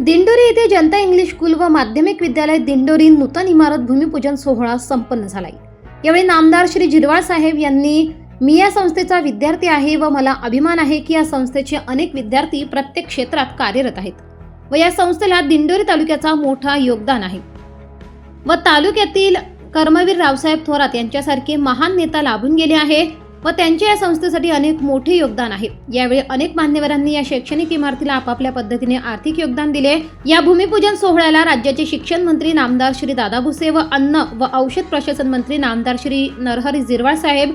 दिंडोरी येथे जनता English school व माध्यमिक विद्यालय दिंडोरी नूतन इमारत भूमिपूजन सोहळा संपन्न झालाय. यावेळी नामदार श्री जिरवाळ साहेब यांनी मी या संस्थेचा विद्यार्थी आहे व मला अभिमान आहे की या संस्थेचे अनेक विद्यार्थी प्रत्येक क्षेत्रात कार्यरत आहेत व या संस्थेला दिंडोरी तालुक्याचा मोठा योगदान आहे. व तालुक्यातील कर्मवीर रावसाहेब थोरात यांच्यासारखे महान नेता लाभून गेले आहे व त्यांच्या या संस्थेसाठी अनेक मोठे योगदान आहे. यावेळी अनेक मान्यवरांनी या शैक्षणिक इमारतीला आपापल्या पद्धतीने आर्थिक योगदान दिले. या भूमिपूजन सोहळ्याला राज्याचे शिक्षण मंत्री नामदार श्री दादा भुसे व अन्न व औषध प्रशासन मंत्री नामदार श्री नरहरी जिरवाळ साहेब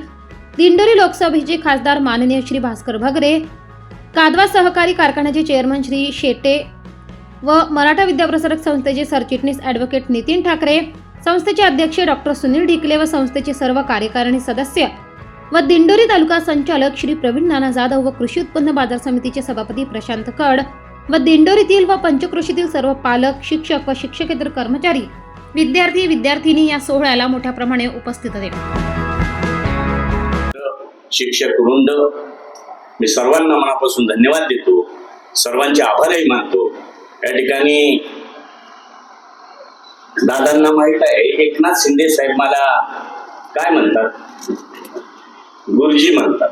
दिंडोरी लोकसभेचे खासदार माननीय श्री भास्कर भगरे कादवा सहकारी कारखान्याचे चेअरमन श्री शेटे व मराठा विद्याप्रसारक संस्थेचे सरचिटणीस ॲडव्होकेट नितीन ठाकरे संस्थेचे अध्यक्ष डॉक्टर सुनील ढिकले व संस्थेचे सर्व कार्यकारिणी सदस्य व दिंडोरी तालुका संचालक श्री प्रवीण नाना जाधव व कृषी उत्पन्न बाजार समितीचे सभापती प्रशांत कड व दिंडोरीतील व पंचकृषीतील सर्व पालक शिक्षक व शिक्षकेतर कर्मचारी विद्यार्थी विद्यार्थिनी या सोहळ्याला मोठ्या प्रमाणे उपस्थित होते. शिक्षक वृंद मी सर्वांना मनापासून धन्यवाद देतो. सर्वांचे आभारही मानतो. या ठिकाणी दादांना माहीत आहे एकनाथ शिंदे साहेब मला काय म्हणतात? गुरुजी म्हणतात.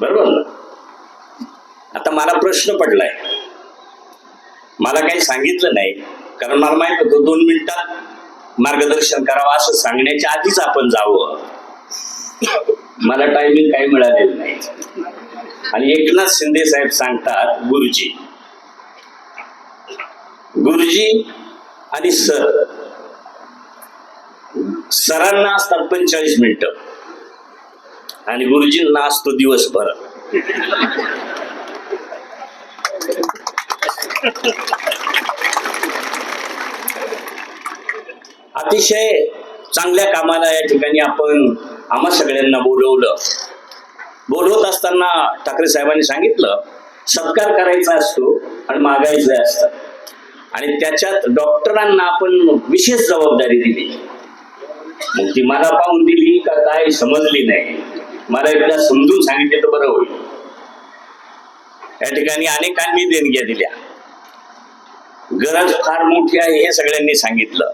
बरोबर ना? आता मला प्रश्न पडलाय. मला काही सांगितलं नाही कारण मला माहीत होतं दोन मिनिटात मार्गदर्शन करावं असं सांगण्याच्या आधीच आपण जावं. मला टायमिंग काही मिळालेलं नाही. आणि एकनाथ शिंदे साहेब सांगतात गुरुजी. गुरुजी आणि सर. सरांना असतात पंचेचाळीस मिनिटं. आणि गुरुजींना असतो दिवसभर. अतिशय चांगल्या कामाला या ठिकाणी आपण आम्हा सगळ्यांना बोलवलं. बोलवत असताना ठाकरे साहेबांनी सांगितलं सत्कार करायचा असतो आणि मागायचं असतं. आणि त्याच्यात डॉक्टरांना आपण विशेष जबाबदारी दिली. मग ती मला पाहून दिली का काय समजली नाही. मला एकदा समजून सांगितले तर बरं होईल. या ठिकाणी अनेकांनी देणग्या दिल्या. गरज फार मोठी आहे हे सगळ्यांनी सांगितलं.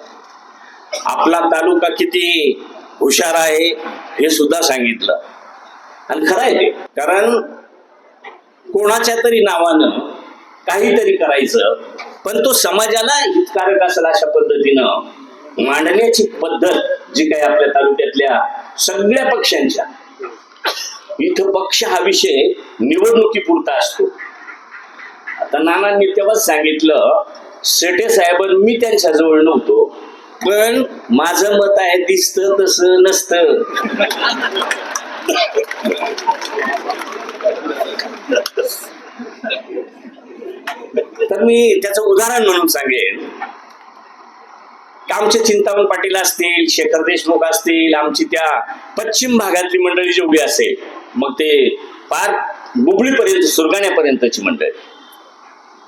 आपला तालुका किती हुशार आहे हे सुद्धा सांगितलं. आणि खरं आहे कारण कोणाच्या तरी नावानं काहीतरी करायचं पण तो समाजाला हितकारक असेल अशा पद्धतीनं मांडण्याची पद्धत जी काही आपल्या तालुक्यातल्या सगळ्या पक्षांच्या इथं पक्ष हा विषय निवडणुकीपुरता असतो. आता नानांनी तेव्हाच सांगितलं सेठे साहेब मी त्यांच्या जवळ नव्हतो पण माझं मत आहे दिसत तस नसतं. तर मी त्याचं उदाहरण म्हणून सांगेन. आमचे चिंतामण पाटील असतील शेखर देशमुख असतील आमची त्या पश्चिम भागातली मंडळी जेवढी असेल मग ते फार बुबळीपर्यंत सुरगाण्यापर्यंतची मंडळी.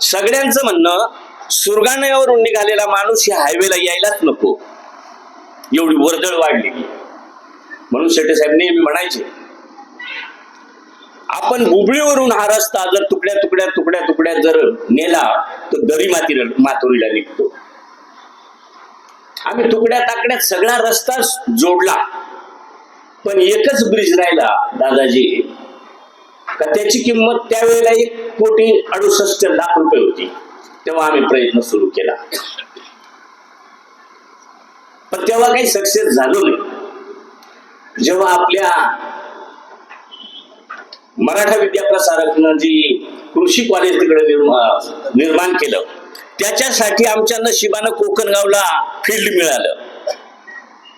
सगळ्यांचं म्हणणं सुरगाण्यावरून निघालेला माणूस या हायवेला यायलाच नको. एवढी वर्दळ वाढलेली. म्हणून शेट्टे साहेब नेहमी म्हणायचे आपण बुबळीवरून हा रस्ता जर तुकड्या तुकड्या तुकड्या तुकड्या जर नेला तर दरी माती माथुरीला निघतो. आम्ही तुकड्या ताकड्यात सगळा रस्ता जोडला. पण एकच ब्रिज राहिला दादाजी. का त्याची किंमत त्यावेळेला एक कोटी अडुसष्ट लाख रुपये होती. तेव्हा आम्ही प्रयत्न सुरू केला. पण तेव्हा काही सक्सेस झालो नाही. जेव्हा आपल्या मराठा विद्याप्रसारकनं जी कृषी कॉलेज तिकडे निर्माण केलं. त्याच्यासाठी आमच्या नशिबानं कोकणगावला फील्ड मिळालं.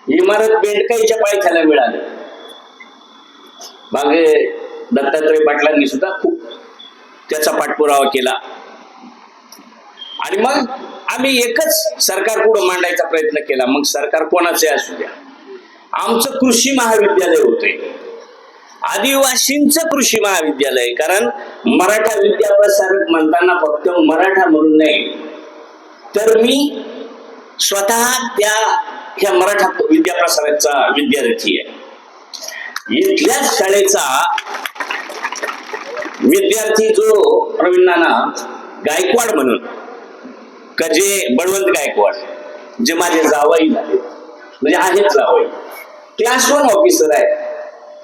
इमारत बेंडकाईच्या पायथ्याला मिळालं. मागे दत्तात्रय पाटलांनी सुद्धा खूप त्याचा पाठपुरावा केला. आणि मग आम्ही एकच सरकार पुढे मांडायचा प्रयत्न केला. मग सरकार कोणाचे असू द्या. आमचं कृषी महाविद्यालय होते. आदिवासींचं कृषी महाविद्यालय. कारण मराठा विद्याप्रसारक म्हणताना फक्त मराठा म्हणून नाही तर मी स्वतः त्या ह्या मराठा विद्याप्रसारकचा विद्यार्थी आहे. इथल्याच शाळेचा विद्यार्थी जो प्रवीण नाना गायकवाड म्हणून का जे बळवंत गायकवाड जे माझे जावई झाले म्हणजे आहेत जावई. क्लास वन ऑफिसर आहे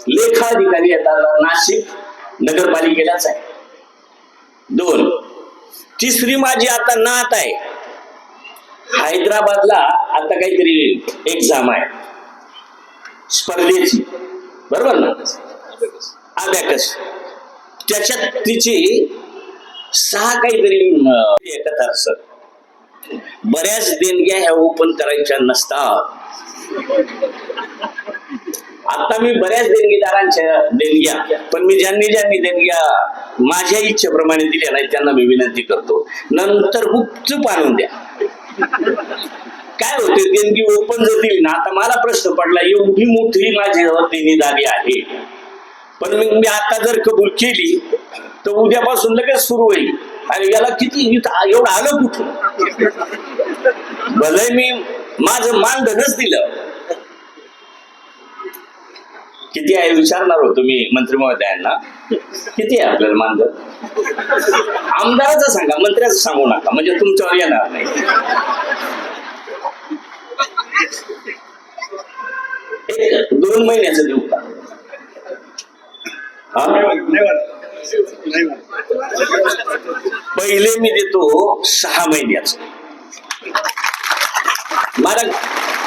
लेखाधिकारी येतात नाशिक नगरपालिकेलाच आहे दोन तिसरी माझी आता नात आहे. हैदराबादला आता काहीतरी एक्झाम आहे. स्पर्धेची. बरोबर ना? अबॅकस त्याच्यात तिची सहा काहीतरी अं, एकत्र असत बऱ्याच देणग्या ह्या ओपन करायच्या नसतात. आता मी बऱ्याच देणगीदारांच्या देणग्या पण मी ज्यांनी ज्यांनी देणग्या माझ्या इच्छेप्रमाणे दिल्या नाही त्यांना मी विनंती करतो. नंतर गुप्त आणून द्या. होते देणगी ओपन जर ना आता मला प्रश्न पडला एवढी मोठी माझ्यावर देणीदारी आहे. पण मग मी आता जर कबूल केली तर उद्यापासून लगेच सुरू होईल. आणि याला किती इथं एवढं आलं कुठून भले मी माझं मानधनच दिलं. किती आहे विचारणार होतो मी मंत्री महोदयांना? किती आहे आपल्याला मानधन? आमदाराचं सांगा मंत्र्याचं सांगू नका म्हणजे तुमच्यावर येणार नाही. दोन महिन्याचं देऊ का? पहिले मी देतो सहा महिन्याच. मला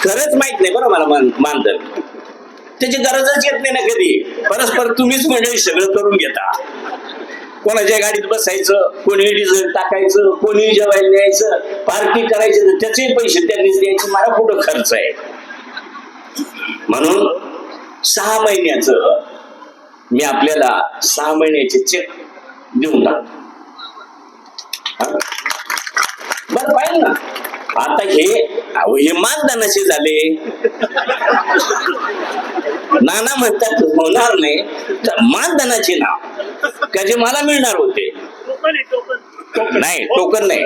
खरंच माहीत नाही बरं मला मान- मानधन. त्याची गरजच येत नाही ना कधी. परस्पर तुम्हीच म्हणजे सगळं करून घेता. कोणाच्या गाडीत बसायचं कोणी डिझेल टाकायचं कोणी जेवायला न्यायचं पार्टी करायचं तर त्याचे पैसे त्यांनीच द्यायचे. मला कुठं खर्च आहे? म्हणून सहा महिन्याचं मी आपल्याला सहा महिन्याचे चेक देऊन टाकतो. बरं पाहिजे ना? आता हे अहो, हे मानधनाचे झाले. नाना म्हणतात होणार नाही. तर मानधनाचे नाव. का जे मला मिळणार होते. नाही टोकन नाही.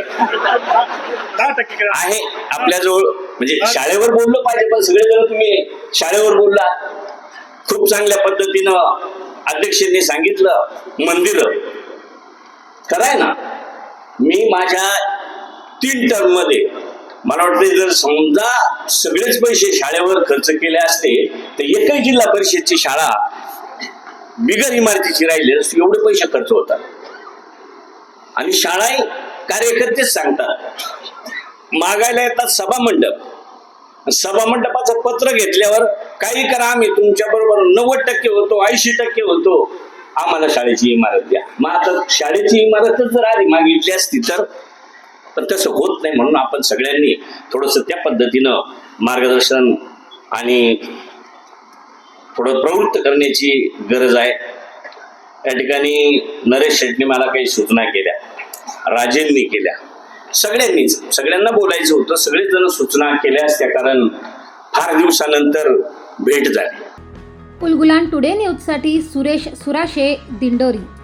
आहे आपल्याजवळ म्हणजे शाळेवर बोललो पाहिजे पण सगळेजण तुम्ही शाळेवर बोलला. खूप चांगल्या पद्धतीनं अध्यक्षांनी सांगितलं मंदिर. खरंय ना? मी माझ्या तीन टर्ममध्ये मला वाटतं जर समजा सगळेच पैसे शाळेवर खर्च केले असते तर एकही जिल्हा परिषदची शाळा बिगर इमारतीची राहिली असती एवढे पैसे खर्च होतात. आणि शाळा कार्यकर्तेच सांगतात. मागायला येतात सभा मंडप. सभा मंडपाचं पत्र घेतल्यावर काही करा आम्ही तुमच्या बरोबर नव्वद टक्के होतो ऐंशी टक्के होतो. आम्हाला शाळेची इमारत द्या. मग आता शाळेची इमारतच जर आधी मागितली असती तर? पण तसं होत नाही म्हणून आपण सगळ्यांनी थोडस त्या पद्धतीनं मार्गदर्शन आणि थोडं प्रवृत्त करण्याची गरज आहे. या ठिकाणी नरेश शेट्टी मला काही सूचना केल्या. राजेंनी केल्या. सगळ्यांनीच. सगळ्यांना बोलायचं होतं. सगळेच जण सूचना केल्या त्या कारण फार दिवसानंतर भेट झाली. पुलगुलान टुडे न्यूजसाठी सुरेश सुराशे दिंडोरी.